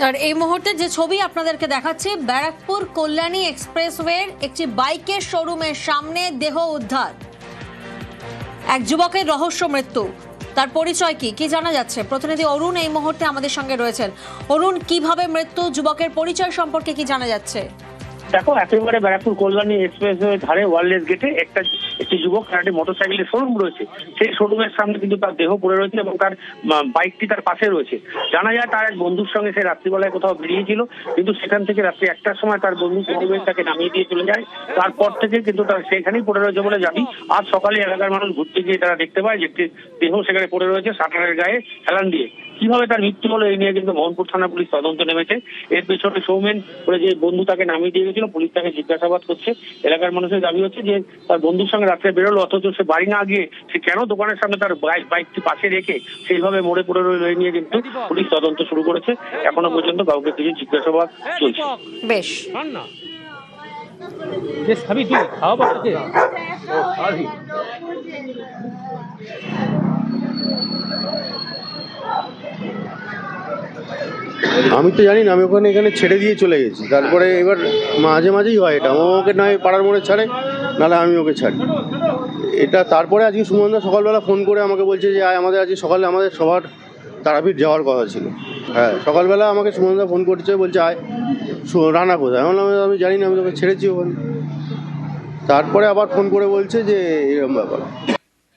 নমস্কার এই মুহূর্তে যে ছবি আপনাদেরকে দেখাচ্ছি, ব্যারাকপুর কল্যাণী এক্সপ্রেসওয়ের একটি বাইকের শোরুমের সামনে দেহ উদ্ধার। এক যুবকের রহস্য মৃত্যু। তার পরিচয় কি? কি জানা যাচ্ছে? প্রতিনিধি অরুণ এই মুহূর্তে আমাদের সঙ্গে রয়েছেন। অরুণ, কীভাবে মৃত্যু? যুবকের পরিচয় সম্পর্কে কি জানা যাচ্ছে? দেখো, একেবারে ব্যারাকপুর কল্যাণী এক্সপ্রেস ধারে ওয়ারলেস গেটে একটা একটি যুবক তার একটি মোটরসাইকেলের শোরুম রয়েছে। সেই শোরুমের সামনে কিন্তু তার দেহ পড়ে রয়েছে এবং তার বাইকটি তার পাশে রয়েছে। জানা যায় তার এক বন্ধুর সঙ্গে সে রাত্রিবেলায় কোথাও বেরিয়েছিল, কিন্তু সেখান থেকে রাত্রি একটার সময় তার বন্ধু পরিবেশ তাকে নামিয়ে দিয়ে চলে যায়। তারপর থেকে কিন্তু তার সেখানেই পড়ে রয়েছে বলে জানি। আজ সকালে এলাকার মানুষ ঘুরতে গিয়ে তারা দেখতে পায় যে দেহ সেখানে পড়ে রয়েছে সাঁটারের গায়ে হেলান দিয়ে। কীভাবে তার মৃত্যু হলো এই নিয়ে কিন্তু মোহনপুর থানা পুলিশ তদন্ত নেমেছে। এর পেছনে সৌমেন বলে যে বন্ধু তাকে নামিয়ে দিয়ে গেছিল পুলিশ তাকে জিজ্ঞাসাবাদ করছে। এলাকার মানুষের দাবি হচ্ছে যে তার বন্ধুর সঙ্গে রাত্রে বেরোলো অথচ সে বাড়ি না গিয়ে সে কেন দোকানের সামনে তার বাইক বাইকটি পাশে রেখে সেইভাবে মোড়ে পড়ে রইল এই নিয়ে কিন্তু পুলিশ তদন্ত শুরু করেছে। এখনও পর্যন্ত কাউকে কিছু জিজ্ঞাসাবাদ চলছে। বেশ। ছাড় না যে খাবি তুই আমি তো জানি না, আমি ওখানে এখানে ছেড়ে দিয়ে চলে গেছি। তারপরে এবার মাঝে মাঝেই হয় এটা। ও ওকে নয়, পাড়ার মোড়ে ছাড়ে, নাহলে আমি ওকে ছাড়ি। এটা তারপরে আজকে সুমনদা সকালবেলা ফোন করে আমাকে বলছে যে আমাদের আজকে সকালে আমাদের সবার তারাপীঠ যাওয়ার কথা ছিল। হ্যাঁ সকালবেলা আমাকে সুমনদা ফোন করছে, বলছে, আয় রানা কোথায়? আমি জানি না, আমি তোকে ছেড়েছি ওখানে। তারপরে আবার ফোন করে বলছে যে এরকম ব্যাপার।